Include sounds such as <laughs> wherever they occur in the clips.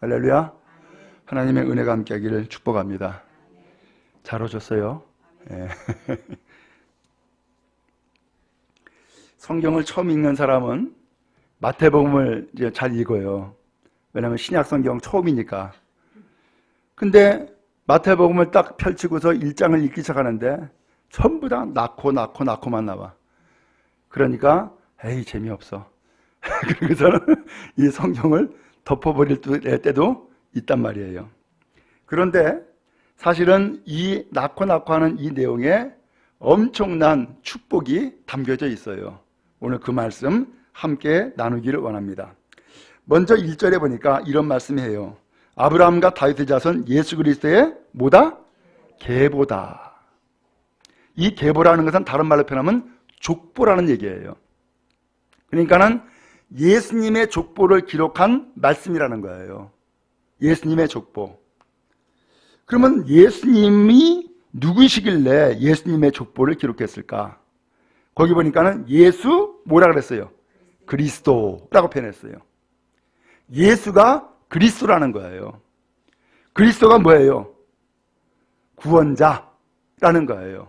할렐루야. 하나님의 은혜가 함께 하기를 축복합니다. 잘 오셨어요. 예. <laughs> 성경을 처음 읽는 사람은 마태복음을 이제 잘 읽어요. 왜냐하면 신약 성경 처음이니까. 근데 마태복음을 딱 펼치고서 1장을 읽기 시작하는데 전부 다 낳고 낳고 낳고만 나와. 그러니까 에이 재미없어. <laughs> 그래서는 이 성경을 덮어버릴 때도 있단 말이에요. 그런데 사실은 이 낳고 낳고 하는 이 내용에 엄청난 축복이 담겨져 있어요. 오늘 그 말씀 함께 나누기를 원합니다. 먼저 1절에 보니까 이런 말씀이에요. 아브라함과 다윗의 자손 예수 그리스도의 뭐다? 계보다. 이 계보라는 것은 다른 말로 표현하면 족보라는 얘기예요. 그러니까는 예수님의 족보를 기록한 말씀이라는 거예요. 예수님의 족보. 그러면 예수님이 누구시길래 예수님의 족보를 기록했을까? 거기 보니까는 예수 뭐라 그랬어요? 그리스도라고 표현했어요. 예수가 그리스도라는 거예요. 그리스도가 뭐예요? 구원자라는 거예요.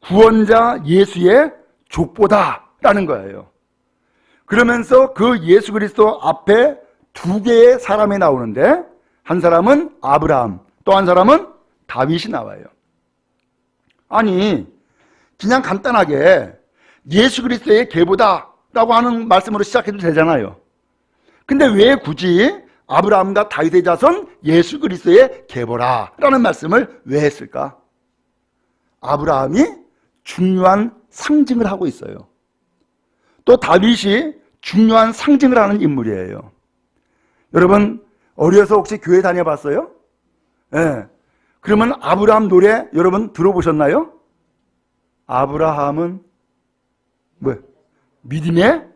구원자 예수의 족보다라는 거예요. 그러면서 그 예수 그리스도 앞에 두 개의 사람이 나오는데 한 사람은 아브라함, 또 한 사람은 다윗이 나와요. 아니, 그냥 간단하게 예수 그리스도의 계보다라고 하는 말씀으로 시작해도 되잖아요. 근데 왜 굳이 아브라함과 다윗의 자손 예수 그리스도의 계보라라는 말씀을 왜 했을까? 아브라함이 중요한 상징을 하고 있어요. 또 다윗이 중요한 상징을 하는 인물이에요. 여러분 어려서 혹시 교회 다녀봤어요? 예. 네. 그러면 아브라함 노래 여러분 들어보셨나요? 아브라함은 뭐 믿음의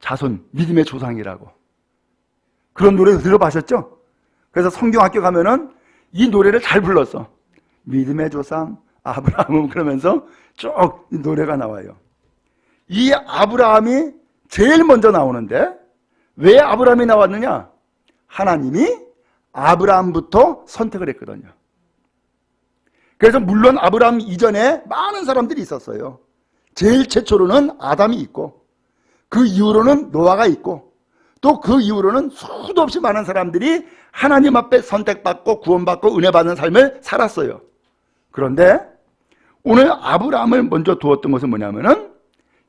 자손, 믿음의 조상이라고 그런 노래 들어보셨죠? 그래서 성경학교 가면은 이 노래를 잘 불렀어. 믿음의 조상 아브라함은 그러면서 쭉 노래가 나와요. 이 아브라함이 제일 먼저 나오는데 왜 아브라함이 나왔느냐? 하나님이 아브라함부터 선택을 했거든요. 그래서 물론 아브라함 이전에 많은 사람들이 있었어요. 제일 최초로는 아담이 있고 그 이후로는 노아가 있고 또 그 이후로는 수도 없이 많은 사람들이 하나님 앞에 선택받고 구원받고 은혜 받는 삶을 살았어요. 그런데 오늘 아브라함을 먼저 두었던 것은 뭐냐면은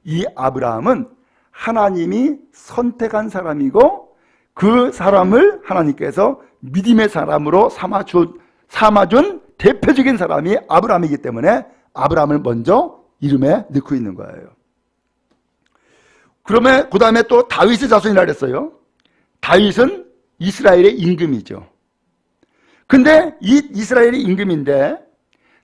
이 아브라함은 하나님이 선택한 사람이고 그 사람을 하나님께서 믿음의 사람으로 삼아준, 삼아준 대표적인 사람이 아브라함이기 때문에 아브라함을 먼저 이름에 넣고 있는 거예요. 그러면 그 다음에 또 다윗의 자손이라 그랬어요. 다윗은 이스라엘의 임금이죠. 근데 이 이스라엘의 임금인데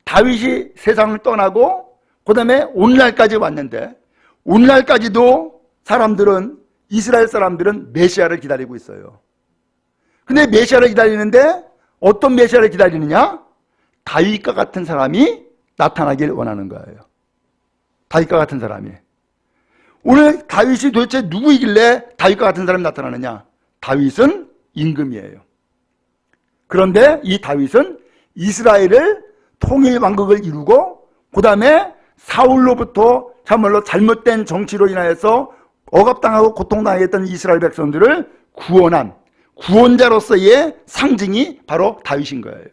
다윗이 세상을 떠나고 그 다음에 오늘날까지 왔는데 오늘날까지도 사람들은 이스라엘 사람들은 메시아를 기다리고 있어요. 근데 메시아를 기다리는데 어떤 메시아를 기다리느냐? 다윗과 같은 사람이 나타나길 원하는 거예요. 다윗과 같은 사람이. 오늘 다윗이 도대체 누구이길래 다윗과 같은 사람이 나타나느냐? 다윗은 임금이에요. 그런데 이 다윗은 이스라엘을 통일 왕국을 이루고 그 다음에 사울로부터 참말로 잘못된 정치로 인하여서 억압당하고 고통당했던 이스라엘 백성들을 구원한 구원자로서의 상징이 바로 다윗인 거예요.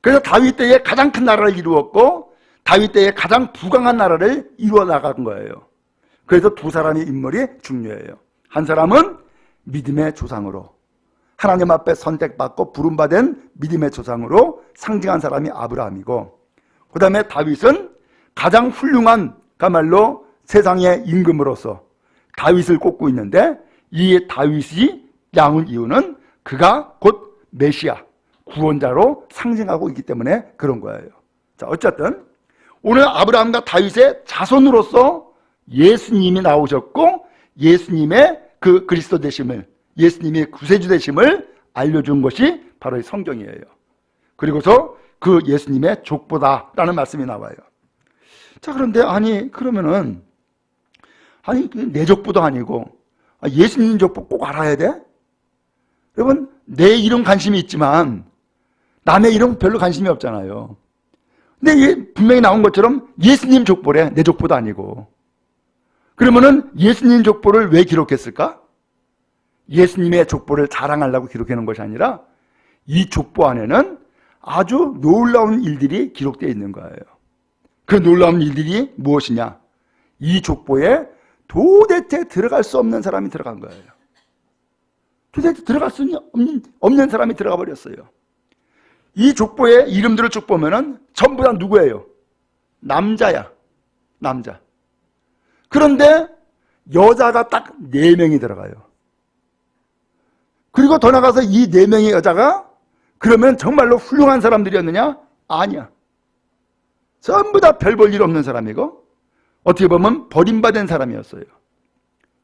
그래서 다윗 때에 가장 큰 나라를 이루었고 다윗 때에 가장 부강한 나라를 이루어 나간 거예요. 그래서 두 사람의 인물이 중요해요. 한 사람은 믿음의 조상으로 하나님 앞에 선택받고 부름받은 믿음의 조상으로 상징한 사람이 아브라함이고 그 다음에 다윗은 가장 훌륭한 가말로 세상의 임금으로서 다윗을 꼽고 있는데 이 다윗이 양은 이유는 그가 곧 메시아 구원자로 상징하고 있기 때문에 그런 거예요. 자, 어쨌든 오늘 아브라함과 다윗의 자손으로서 예수님이 나오셨고 예수님의 그 그리스도 되심을 예수님의 구세주 되심을 알려준 것이 바로 이 성경이에요. 그리고서 그 예수님의 족보다라는 말씀이 나와요. 자, 그런데 아니 그러면은 아니 그내 족보도 아니고 아, 예수님 족보 꼭 알아야 돼? 여러분 내 이름 관심이 있지만 남의 이름 별로 관심이 없잖아요. 근데 예- 분명히 나온 것처럼 예수님 족보래 내 족보도 아니고 그러면은 예수님 족보를 왜 기록했을까? 예수님의 족보를 자랑하려고 놓은 것이 아니라 이 족보 안에는 아주 놀라운 일들이 기록되어 있는 거예요. 그 놀라운 일들이 무엇이냐? 이 족보에 도대체 들어갈 수 없는 사람이 들어간 거예요. 도대체 들어갈 수 없는, 없는 사람이 들어가 버렸어요. 이 족보에 이름들을 쭉 보면은 전부 다 누구예요? 남자야. 남자. 그런데 여자가 딱 네명이 들어가요. 그리고 더 나가서 이 네명의 여자가 그러면 정말로 훌륭한 사람들이었느냐? 아니야. 전부 다 별 볼 일 없는 사람이고 어떻게 보면 버림받은 사람이었어요.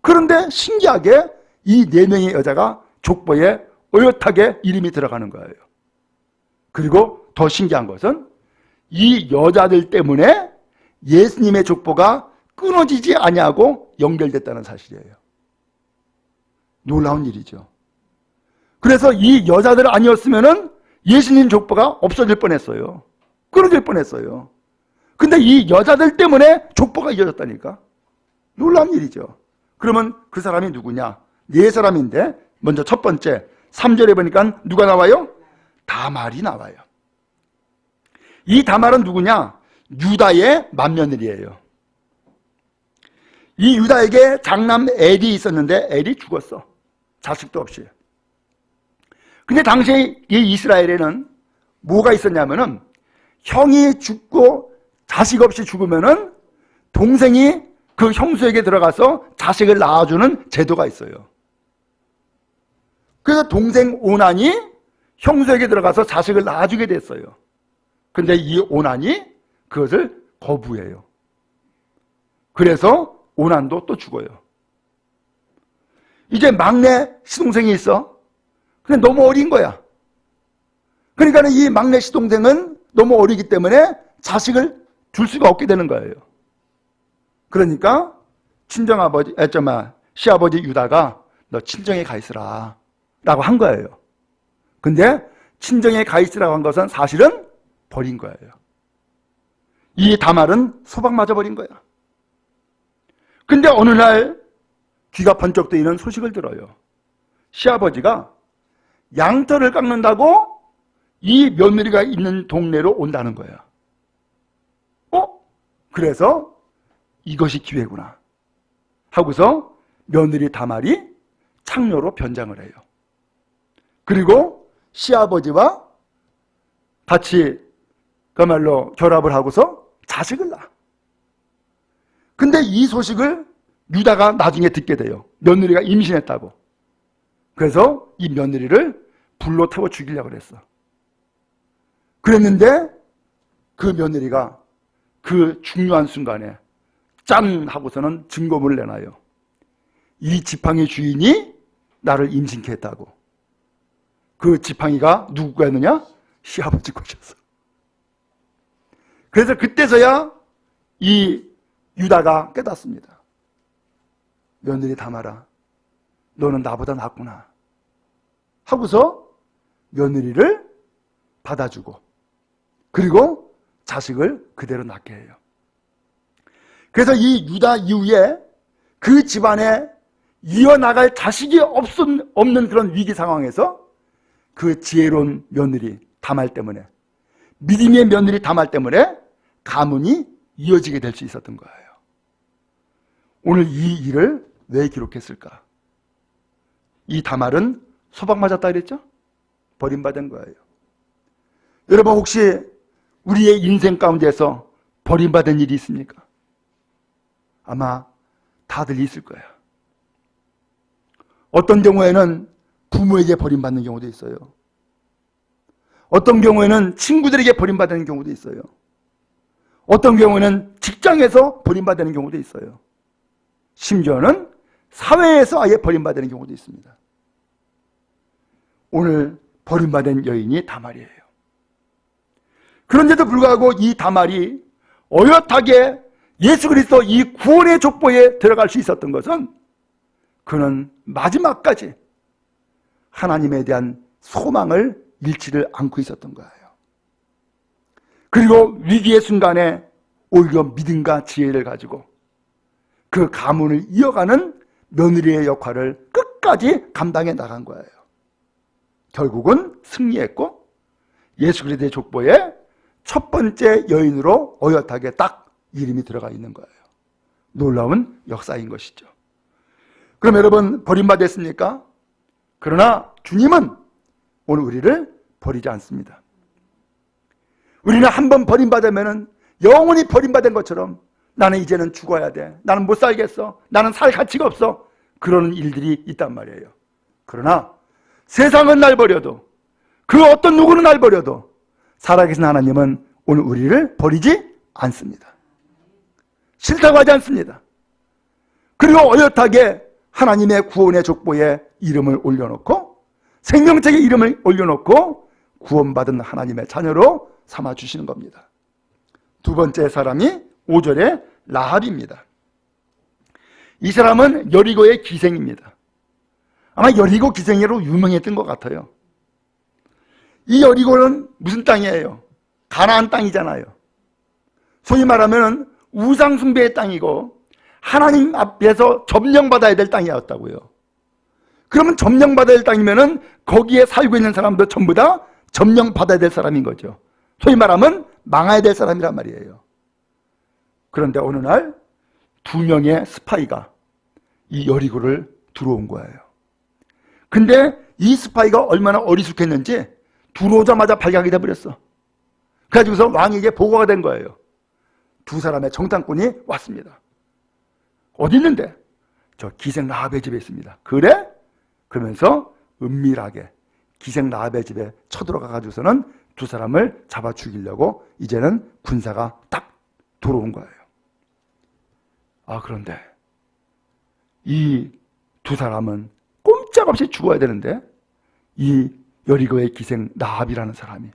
그런데 신기하게 이 네 명의 여자가 족보에 어엿하게 이름이 들어가는 거예요. 그리고 더 신기한 것은 이 여자들 때문에 예수님의 족보가 끊어지지 아니하고 연결됐다는 사실이에요. 놀라운 일이죠. 그래서 이 여자들 아니었으면은 예수님 족보가 없어질 뻔했어요. 끊어질 뻔했어요. 근데 이 여자들 때문에 족보가 이어졌다니까. 놀라운 일이죠. 그러면 그 사람이 누구냐? 네 사람인데 먼저 첫 번째 3절에 보니까 누가 나와요? 다말이 나와요. 이 다말은 누구냐? 유다의 맏며느리예요. 이 유다에게 장남 엘이 있었는데 엘이 죽었어. 자식도 없이. 근데 당시에 이 이스라엘에는 뭐가 있었냐면은 형이 죽고 자식 없이 죽으면은 동생이 그 형수에게 들어가서 자식을 낳아주는 제도가 있어요. 그래서 동생 오난이 형수에게 들어가서 자식을 낳아주게 됐어요. 근데 이 오난이 그것을 거부해요. 그래서 오난도 또 죽어요. 이제 막내 시동생이 있어. 근데 너무 어린 거야. 그러니까 이 막내 시동생은 너무 어리기 때문에 자식을 둘 수가 없게 되는 거예요. 그러니까 친정아버지, 에, 저마, 시아버지 유다가 너 친정에 가 있으라. 라고 한 거예요. 근데 친정에 가 있으라고 한 것은 사실은 버린 거예요. 이 다말은 소박 맞아 버린 거야. 근데 어느 날 귀가 번쩍 뜨이는 소식을 들어요. 시아버지가 양털을 깎는다고 이 며느리가 있는 동네로 온다는 거야. 어? 그래서 이것이 기회구나. 하고서 며느리 다말이 창녀로 변장을 해요. 그리고 시아버지와 같이 그말로 결합을 하고서 자식을 낳아. 근데 이 소식을 유다가 나중에 듣게 돼요. 며느리가 임신했다고. 그래서 이 며느리를 불로 태워 죽이려고 그랬어. 그랬는데 그 며느리가 그 중요한 순간에 짠 하고서는 증거물을 내놔요. 이 지팡이 주인이 나를 임신케 했다고. 그 지팡이가 누구 거였느냐? 시아버지 것이었어. 그래서 그때서야 이 유다가 깨닫습니다. 며느리 담아라. 너는 나보다 낫구나. 하고서 며느리를 받아주고 그리고 자식을 그대로 낳게 해요. 그래서 이 유다 이후에 그 집안에 이어나갈 자식이 없은, 없는 그런 위기 상황에서 그 지혜로운 며느리 다말 때문에 믿음의 며느리 다말 때문에 가문이 이어지게 될 수 있었던 거예요. 오늘 이 일을 왜 기록했을까? 이 다말은 소박 맞았다 그랬죠? 버림받은 거예요. 여러분 혹시 우리의 인생 가운데서 버림받은 일이 있습니까? 아마 다들 있을 거예요. 어떤 경우에는 부모에게 버림받는 경우도 있어요. 어떤 경우에는 친구들에게 버림받는 경우도 있어요. 어떤 경우에는 직장에서 버림받는 경우도 있어요. 심지어는 사회에서 아예 버림받는 경우도 있습니다. 오늘 버림받은 여인이 다말이에요. 그런데도 불구하고 이 다말이 어엿하게 예수 그리스도 이 구원의 족보에 들어갈 수 있었던 것은 그는 마지막까지 하나님에 대한 소망을 잃지를 않고 있었던 거예요. 그리고 위기의 순간에 오히려 믿음과 지혜를 가지고 그 가문을 이어가는 며느리의 역할을 끝까지 감당해 나간 거예요. 결국은 승리했고 예수 그리스도의 족보에 첫 번째 여인으로 어엿하게 딱 이름이 들어가 있는 거예요. 놀라운 역사인 것이죠. 그럼 여러분 버림받았습니까? 그러나 주님은 오늘 우리를 버리지 않습니다. 우리는 한 번 버림받으면 영원히 버림받은 것처럼 나는 이제는 죽어야 돼. 나는 못 살겠어. 나는 살 가치가 없어. 그러는 일들이 있단 말이에요. 그러나 세상은 날 버려도 그 어떤 누구는 날 버려도 살아계신 하나님은 오늘 우리를 버리지 않습니다. 싫다고 하지 않습니다. 그리고 어엿하게 하나님의 구원의 족보에 이름을 올려놓고 생명책의 이름을 올려놓고 구원받은 하나님의 자녀로 삼아 주시는 겁니다. 두 번째 사람이 5절에 라합입니다. 이 사람은 여리고의 기생입니다. 아마 여리고 기생으로 유명했던 것 같아요. 이 여리고는 무슨 땅이에요? 가나안 땅이잖아요. 소위 말하면 우상 숭배의 땅이고 하나님 앞에서 점령받아야 될 땅이었다고요. 그러면 점령받아야 될 땅이면은 거기에 살고 있는 사람도 전부 다 점령받아야 될 사람인 거죠. 소위 말하면 망해야 될 사람이란 말이에요. 그런데 어느 날 두 명의 스파이가 이 여리고를 들어온 거예요. 근데 이 스파이가 얼마나 어리숙했는지 들어오자마자 발각이 돼버렸어. 그래가지고서 왕에게 보고가 된 거예요. 두 사람의 정탐꾼이 왔습니다. 어디 있는데? 저 기생 라합의 집에 있습니다. 그래? 그러면서 은밀하게 기생 라합의 집에 쳐들어가 가지고서는 두 사람을 잡아 죽이려고 이제는 군사가 딱 들어온 거예요. 아, 그런데 이 두 사람은 꼼짝없이 죽어야 되는데 이 여리고의 기생 라합이라는 사람이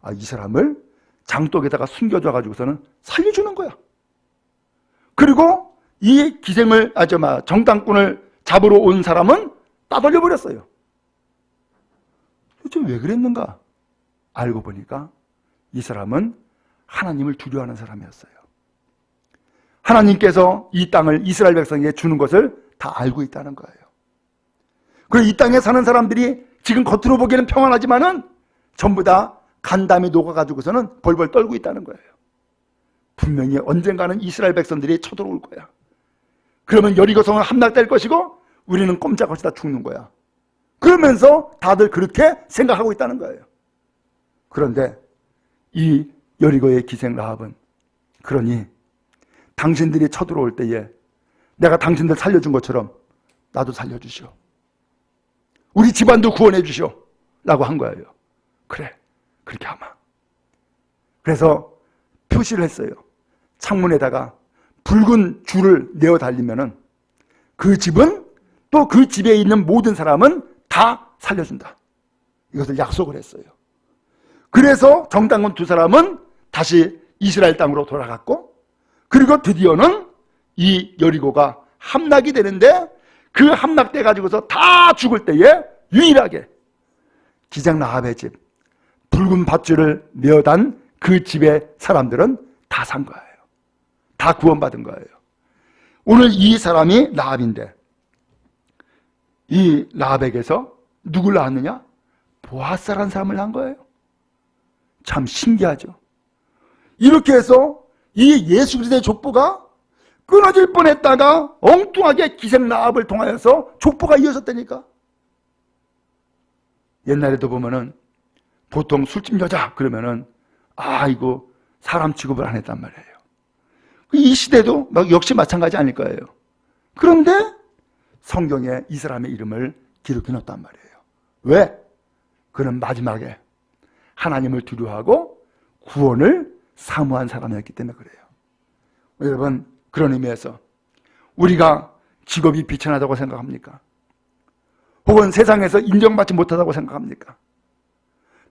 아, 이 사람을 장독에다가 숨겨줘 가지고서는 살려주는 거야. 그리고 이 기생을 아저 마 정당꾼을 잡으러 온 사람은 따돌려 버렸어요. 도대체 왜 그랬는가? 알고 보니까 이 사람은 하나님을 두려워하는 사람이었어요. 하나님께서 이 땅을 이스라엘 백성에게 주는 것을 다 알고 있다는 거예요. 그리고 이 땅에 사는 사람들이 지금 겉으로 보기에는 평안하지만은 전부 다 간담이 녹아가지고서는 벌벌 떨고 있다는 거예요. 분명히 언젠가는 이스라엘 백성들이 쳐들어올 거야. 그러면 여리고성은 함락될 것이고 우리는 꼼짝없이 다 죽는 거야. 그러면서 다들 그렇게 생각하고 있다는 거예요. 그런데 이 여리고의 기생 라합은 그러니 당신들이 쳐들어올 때에 내가 당신들 살려준 것처럼 나도 살려주시오. 우리 집안도 구원해 주시오. 라고 한 거예요. 그래. 그렇게 하마. 그래서 표시를 했어요. 창문에다가 붉은 줄을 내어 달리면은 그 집은 또 그 집에 있는 모든 사람은 다 살려준다. 이것을 약속을 했어요. 그래서 정당군 두 사람은 다시 이스라엘 땅으로 돌아갔고 그리고 드디어는 이 여리고가 함락이 되는데 그 함락돼 가지고서 다 죽을 때에 유일하게 기장 라합의 집 붉은 밧줄을 메어단 그 집의 사람들은 다 산 거예요. 다 구원받은 거예요. 오늘 이 사람이 라합인데 이 라합에게서 누굴 낳았느냐? 보아스라는 사람을 낳은 거예요. 참 신기하죠. 이렇게 해서 이 예수 그리스도의 족보가 끊어질 뻔했다가 엉뚱하게 기생 라합을 통하여서 족보가 이어졌다니까. 옛날에도 보면은 보통 술집 여자 그러면은 아 이거 사람 취급을 안 했단 말이에요. 이 시대도 역시 마찬가지 아닐 거예요. 그런데 성경에 이 사람의 이름을 기록해 놓았단 말이에요. 왜? 그는 마지막에 하나님을 두려워하고 구원을 사모한 사람이었기 때문에 그래요. 여러분 그런 의미에서 우리가 직업이 비천하다고 생각합니까? 혹은 세상에서 인정받지 못하다고 생각합니까?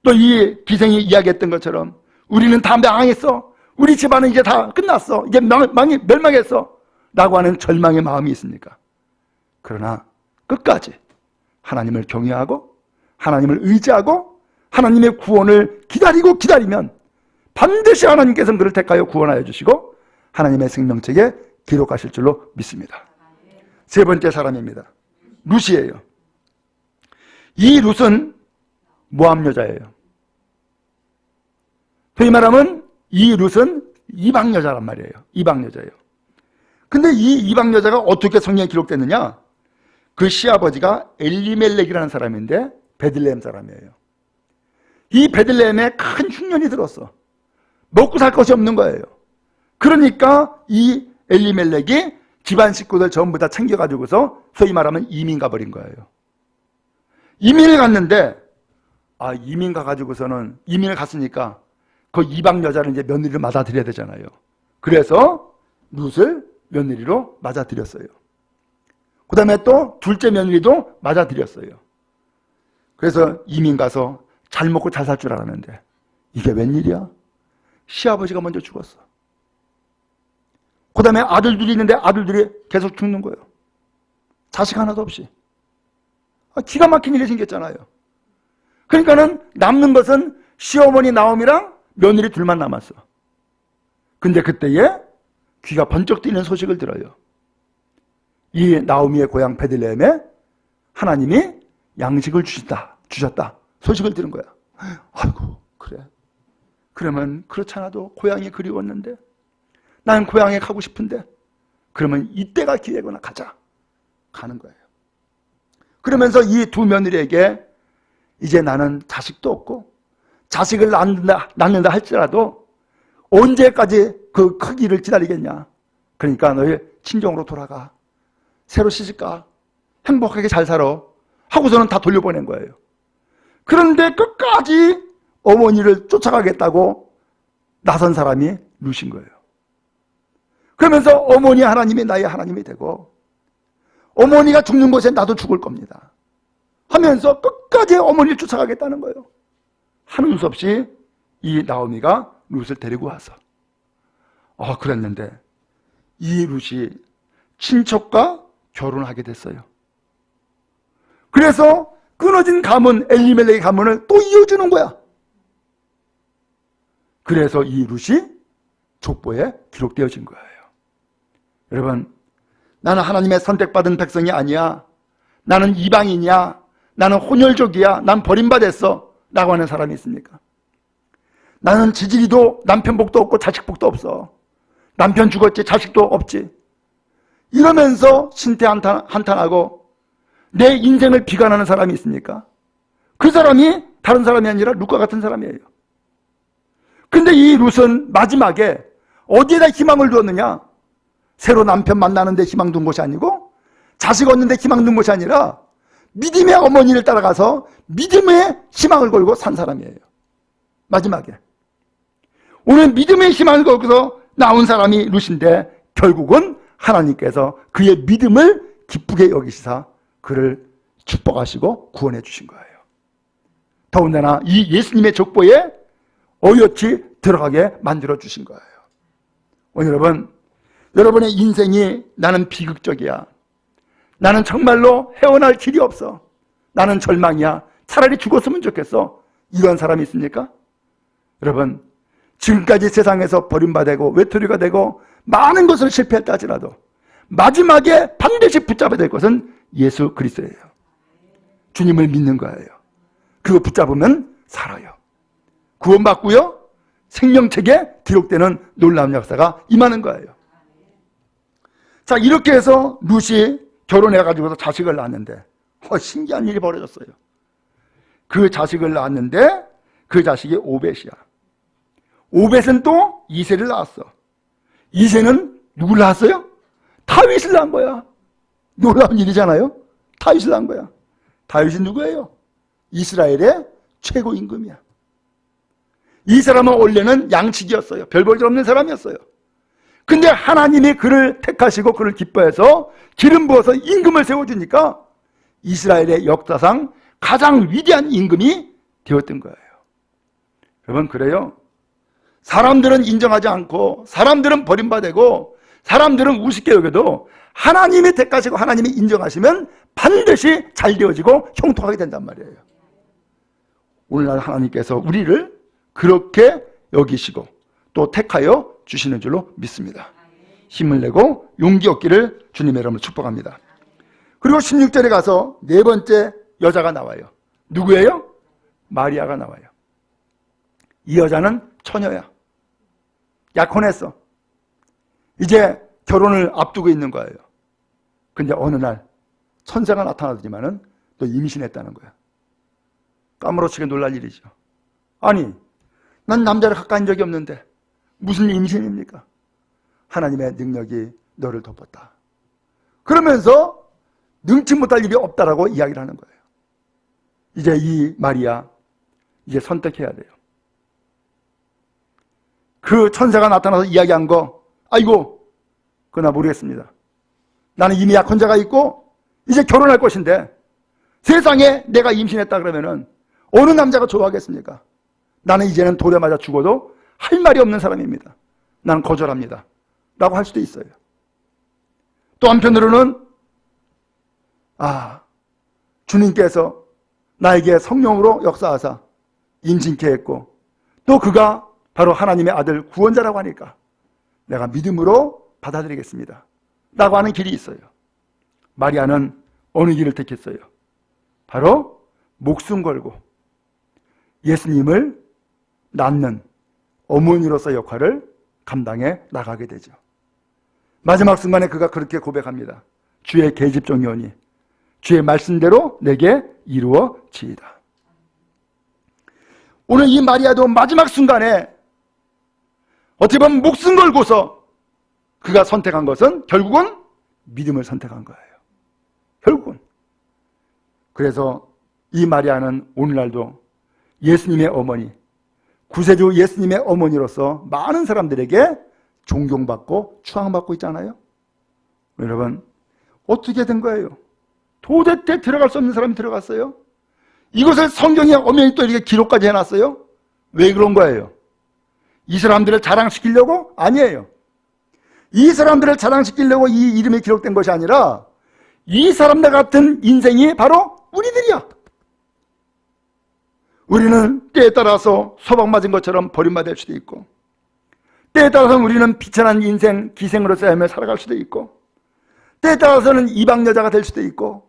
또 이 기생이 이야기했던 것처럼 우리는 다 망했어. 우리 집안은 이제 다 끝났어. 이제 망, 망이, 멸망했어. 라고 하는 절망의 마음이 있습니까? 그러나 끝까지 하나님을 경외하고 하나님을 의지하고 하나님의 구원을 기다리고 기다리면 반드시 하나님께서는 그를 택하여 구원하여 주시고 하나님의 생명책에 기록하실 줄로 믿습니다. 세 번째 사람입니다. 룻이에요. 이 룻은 모함 여자예요. 소위 말하면 이 룻은 이방 여자란 말이에요. 이방 여자예요. 근데 이 이방 여자가 어떻게 성경에 기록됐느냐? 그 시아버지가 엘리멜렉이라는 사람인데 베들레헴 사람이에요. 이 베들레헴에 큰 흉년이 들었어. 먹고 살 것이 없는 거예요. 그러니까 이 엘리멜렉이 집안 식구들 전부 다 챙겨가지고서 소위 말하면 이민 가버린 거예요. 이민을 갔는데 아 이민 가가지고서는 이민을 갔으니까 그 이방 여자를 이제 며느리로 맞아들여야 되잖아요. 그래서 룻을 며느리로 맞아들였어요. 그 다음에 또 둘째 며느리도 맞아들였어요. 그래서 이민 가서 잘 먹고 잘 살 줄 알았는데 이게 웬일이야? 시아버지가 먼저 죽었어. 그 다음에 아들들이 있는데 아들들이 계속 죽는 거예요. 자식 하나도 없이. 아, 기가 막힌 일이 생겼잖아요. 그러니까는 남는 것은 시어머니 나옴이랑 며느리 둘만 남았어. 근데 그때에 귀가 번쩍 뜨이는 소식을 들어요. 이 나오미의 고향 베들레헴에 하나님이 양식을 주셨다. 주셨다. 소식을 들은 거야. 아이고, 그러면 그렇잖아도 고향이 그리웠는데 나는 고향에 가고 싶은데 그러면 이때가 기회구나 가자. 가는 거예요. 그러면서 이 두 며느리에게 이제 나는 자식도 없고 자식을 낳는다, 낳는다 할지라도 언제까지 그 크기를 기다리겠냐. 그러니까 너희 친정으로 돌아가. 새로 시집가. 행복하게 잘 살아. 하고서는 다 돌려보낸 거예요. 그런데 끝까지 어머니를 쫓아가겠다고 나선 사람이 루신 거예요. 그러면서 어머니 하나님이 나의 하나님이 되고 어머니가 죽는 곳에 나도 죽을 겁니다. 하면서 끝까지 어머니를 쫓아가겠다는 거예요. 하는 수 없이 이 나오미가 룻을 데리고 와서 아 그랬는데 이 룻이 친척과 결혼하게 됐어요. 그래서 끊어진 가문 엘리멜렉의 가문을 또 이어주는 거야. 그래서 이 룻이 족보에 기록되어진 거예요. 여러분, 나는 하나님의 선택받은 백성이 아니야. 나는 이방인이야. 나는 혼혈족이야. 난 버림받았어. 라고 하는 사람이 있습니까? 나는 지지리도 남편 복도 없고 자식 복도 없어. 남편 죽었지, 자식도 없지. 이러면서 신태 한탄, 한탄하고 내 인생을 비관하는 사람이 있습니까? 그 사람이 다른 사람이 아니라 룻과 같은 사람이에요. 근데 이 룻은 마지막에 어디에다 희망을 두었느냐? 새로 남편 만나는데 희망 둔 것이 아니고 자식 얻는데 희망 둔 것이 아니라 믿음의 어머니를 따라가서 믿음의 희망을 걸고 산 사람이에요. 마지막에. 오늘 믿음의 희망을 걸고서 나온 사람이 룻인데 결국은 하나님께서 그의 믿음을 기쁘게 여기시사 그를 축복하시고 구원해 주신 거예요. 더군다나 이 예수님의 족보에 어여치 들어가게 만들어 주신 거예요. 오늘 여러분, 여러분의 인생이 나는 비극적이야. 나는 정말로 헤어날 길이 없어. 나는 절망이야. 차라리 죽었으면 좋겠어. 이런 사람이 있습니까? 여러분, 지금까지 세상에서 버림받고 외톨이가 되고 많은 것을 실패했다 하더라도 마지막에 반드시 붙잡아야 될 것은 예수 그리스도예요. 주님을 믿는 거예요. 그거 붙잡으면 살아요. 구원받고요. 생명책에 기록되는 놀라운 역사가 임하는 거예요. 자, 이렇게 해서 룻이 결혼해가지고서 자식을 낳았는데, 어, 신기한 일이 벌어졌어요. 그 자식을 낳았는데, 그 자식이 오벳이야. 오벳은 또 이세를 낳았어. 이세는 누굴 낳았어요? 다윗을 낳은 거야. 놀라운 일이잖아요. 다윗을 낳은 거야. 다윗이 누구예요? 이스라엘의 최고 임금이야. 이 사람은 원래는 양치기였어요. 별 볼 일 없는 사람이었어요. 근데 하나님이 그를 택하시고 그를 기뻐해서 기름 부어서 임금을 세워주니까 이스라엘의 역사상 가장 위대한 임금이 되었던 거예요. 여러분, 그래요. 사람들은 인정하지 않고 사람들은 버림받고 사람들은 우습게 여겨도 하나님이 택하시고 하나님이 인정하시면 반드시 잘 되어지고 형통하게 된단 말이에요. 오늘날 하나님께서 우리를 그렇게 여기시고 또 택하여 주시는 줄로 믿습니다. 힘을 내고 용기 얻기를 주님의 이름으로 축복합니다. 그리고 16절에 가서 네 번째 여자가 나와요. 누구예요? 마리아가 나와요. 이 여자는 처녀야. 약혼했어. 이제 결혼을 앞두고 있는 거예요. 근데 어느 날 천사가 나타나더니만은 또 임신했다는 거야. 까무러치게 놀랄 일이죠. 아니, 난 남자를 가까이 한 적이 없는데 무슨 임신입니까? 하나님의 능력이 너를 덮었다. 그러면서 능치 못할 일이 없다라고 이야기를 하는 거예요. 이제 이 마리아, 이제 선택해야 돼요. 그 천사가 나타나서 이야기한 거, 아이고, 그나 모르겠습니다. 나는 이미 약혼 자가 있고, 이제 결혼할 것인데, 세상에 내가 임신했다 그러면은, 어느 남자가 좋아하겠습니까? 나는 이제는 돌에 맞아 죽어도 할 말이 없는 사람입니다. 나는 거절합니다. 라고 할 수도 있어요. 또 한편으로는, 아, 주님께서 나에게 성령으로 역사하사 임신케 했고, 또 그가 바로 하나님의 아들 구원자라고 하니까 내가 믿음으로 받아들이겠습니다. 라고 하는 길이 있어요. 마리아는 어느 길을 택했어요? 바로 목숨 걸고 예수님을 낳는 어머니로서 역할을 감당해 나가게 되죠. 마지막 순간에 그가 그렇게 고백합니다. 주의 계집종이오니 주의 말씀대로 내게 이루어지이다. 오늘 이 마리아도 마지막 순간에 어떻게 보면 목숨 걸고서 그가 선택한 것은 결국은 믿음을 선택한 거예요. 결국은. 그래서 이 마리아는 오늘날도 예수님의 어머니, 구세주 예수님의 어머니로서 많은 사람들에게 존경받고 추앙받고 있잖아요. 여러분, 어떻게 된 거예요? 도대체 들어갈 수 없는 사람이 들어갔어요? 이것을 성경에 엄연히 또 이렇게 기록까지 해놨어요? 왜 그런 거예요? 이 사람들을 자랑시키려고? 아니에요. 이 사람들을 자랑시키려고 이 이름이 기록된 것이 아니라 이 사람들 같은 인생이 바로 우리들이야. 우리는 때에 따라서 소방 맞은 것처럼 버림받을 수도 있고 때에 따라서 우리는 비천한 인생, 기생으로 쌓이며 살아갈 수도 있고 때에 따라서는 이방 여자가 될 수도 있고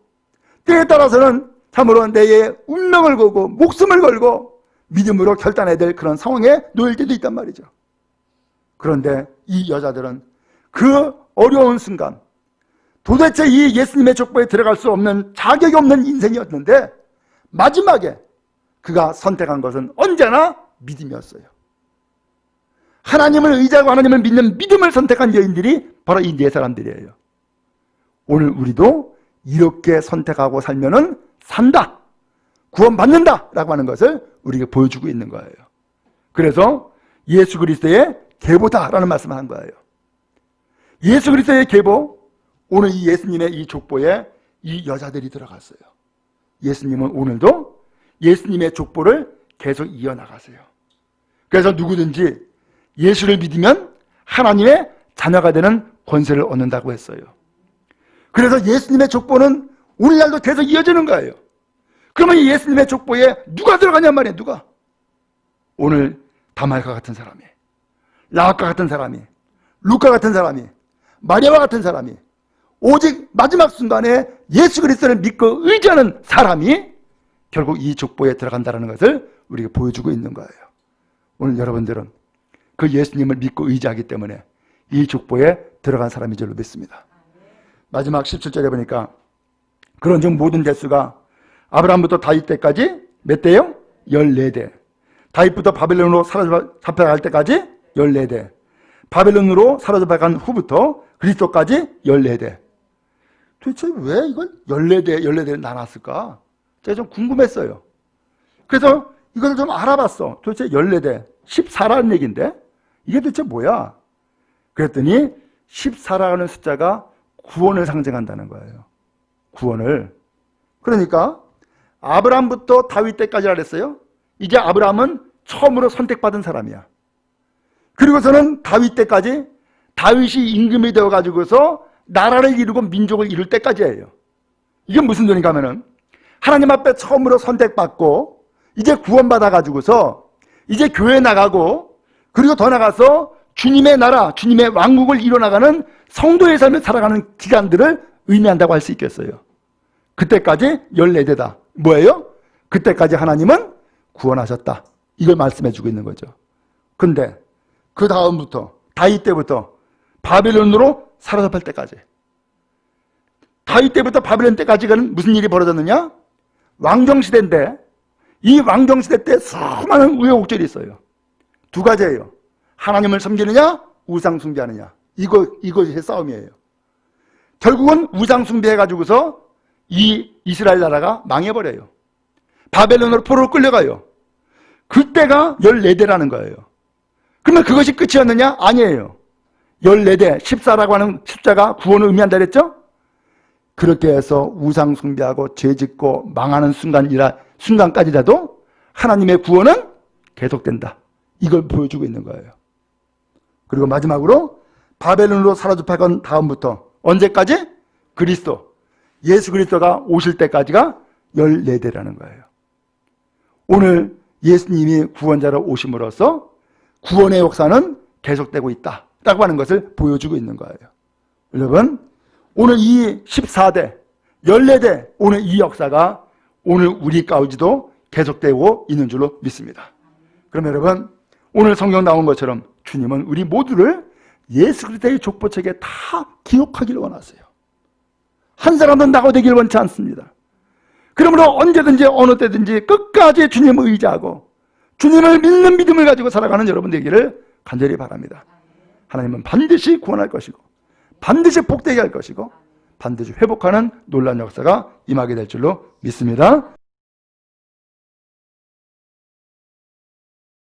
때에 따라서는 참으로 내의 운명을 걸고 목숨을 걸고 믿음으로 결단해야 될 그런 상황에 놓일 때도 있단 말이죠. 그런데 이 여자들은 그 어려운 순간 도대체 이 예수님의 족보에 들어갈 수 없는 자격이 없는 인생이었는데 마지막에 그가 선택한 것은 언제나 믿음이었어요. 하나님을 의지하고 하나님을 믿는 믿음을 선택한 여인들이 바로 이 네 사람들이에요. 오늘 우리도 이렇게 선택하고 살면은 산다. 구원받는다. 라고 하는 것을 우리에게 보여주고 있는 거예요. 그래서 예수 그리스도의 계보다라는 말씀을 한 거예요. 예수 그리스도의 계보, 오늘 이 예수님의 이 족보에 이 여자들이 들어갔어요. 예수님은 오늘도 예수님의 족보를 계속 이어나가세요. 그래서 누구든지 예수를 믿으면 하나님의 자녀가 되는 권세를 얻는다고 했어요. 그래서 예수님의 족보는 오늘날도 계속 이어지는 거예요. 그러면 이 예수님의 족보에 누가 들어가냔 말이에요, 누가? 오늘 다말과 같은 사람이, 라학과 같은 사람이, 루카 같은 사람이, 마리아와 같은 사람이, 오직 마지막 순간에 예수 그리스도를 믿고 의지하는 사람이 결국 이 족보에 들어간다는 것을 우리가 보여주고 있는 거예요. 오늘 여러분들은 그 예수님을 믿고 의지하기 때문에 이 족보에 들어간 사람이 줄로 믿습니다. 마지막 17절에 보니까 그런 중 모든 대수가 아브라함부터 다윗 때까지 몇 대요? 14대. 다윗부터 바벨론으로 사라져 잡혀갈 때까지 14대. 바벨론으로 사라져간 후부터 그리스도까지 14대. 도대체 왜 이걸 14대, 14대를 나눴을까? 제가 좀 궁금했어요. 그래서 이걸 좀 알아봤어. 도대체 14대, 14라는 얘기인데 이게 도대체 뭐야? 그랬더니 14라는 숫자가 구원을 상징한다는 거예요. 구원을. 그러니까 아브라함부터 다윗 때까지라 그랬어요. 이제 아브라함은 처음으로 선택받은 사람이야. 그리고서는 다윗 때까지 다윗이 임금이 되어 가지고서 나라를 이루고 민족을 이룰 때까지예요. 이게 무슨 소리인가 하면은 하나님 앞에 처음으로 선택받고 이제 구원받아 가지고서 이제 교회 나가고 그리고 더 나가서 주님의 나라, 주님의 왕국을 이뤄나가는 성도의 삶을 살아가는 기간들을 의미한다고 할 수 있겠어요. 그때까지 14대다. 뭐예요? 그때까지 하나님은 구원하셨다. 이걸 말씀해 주고 있는 거죠. 근데 그 다음부터 다윗 때부터 바벨론으로 사로잡힐 때까지 다윗 때부터 바벨론 때까지는 무슨 일이 벌어졌느냐? 왕정 시대인데 이 왕정 시대 때 수많은 우여곡절이 있어요. 두 가지예요. 하나님을 섬기느냐, 우상 숭배하느냐. 이거 이것이 싸움이에요. 결국은 우상 숭배해 가지고서 이 이스라엘 나라가 망해버려요. 바벨론으로 포로로 끌려가요. 그때가 14대라는 거예요. 그러면 그것이 끝이었느냐? 아니에요. 14대, 14라고 하는 숫자가 구원을 의미한다 그랬죠? 그렇게 해서 우상 숭배하고 죄 짓고 망하는 순간이라, 순간까지라도 하나님의 구원은 계속된다. 이걸 보여주고 있는 거예요. 그리고 마지막으로 바벨론으로 사라집하건 다음부터 언제까지? 그리스도. 예수 그리스도가 오실 때까지가 14대라는 거예요. 오늘 예수님이 구원자로 오심으로써 구원의 역사는 계속되고 있다. 라고 하는 것을 보여주고 있는 거예요. 여러분, 오늘 이 14대, 14대, 오늘 이 역사가 오늘 우리 가운데도 계속되고 있는 줄로 믿습니다. 그럼 여러분, 오늘 성경 나온 것처럼 주님은 우리 모두를 예수 그리스도의 족보책에 다 기록하기를 원하세요. 한 사람도 나고 되길 원치 않습니다. 그러므로 언제든지 어느 때든지 끝까지 주님을 의지하고 주님을 믿는 믿음을 가지고 살아가는 여러분 되기를 간절히 바랍니다. 하나님은 반드시 구원할 것이고 반드시 복되게 할 것이고 반드시 회복하는 놀라운 역사가 임하게 될 줄로 믿습니다.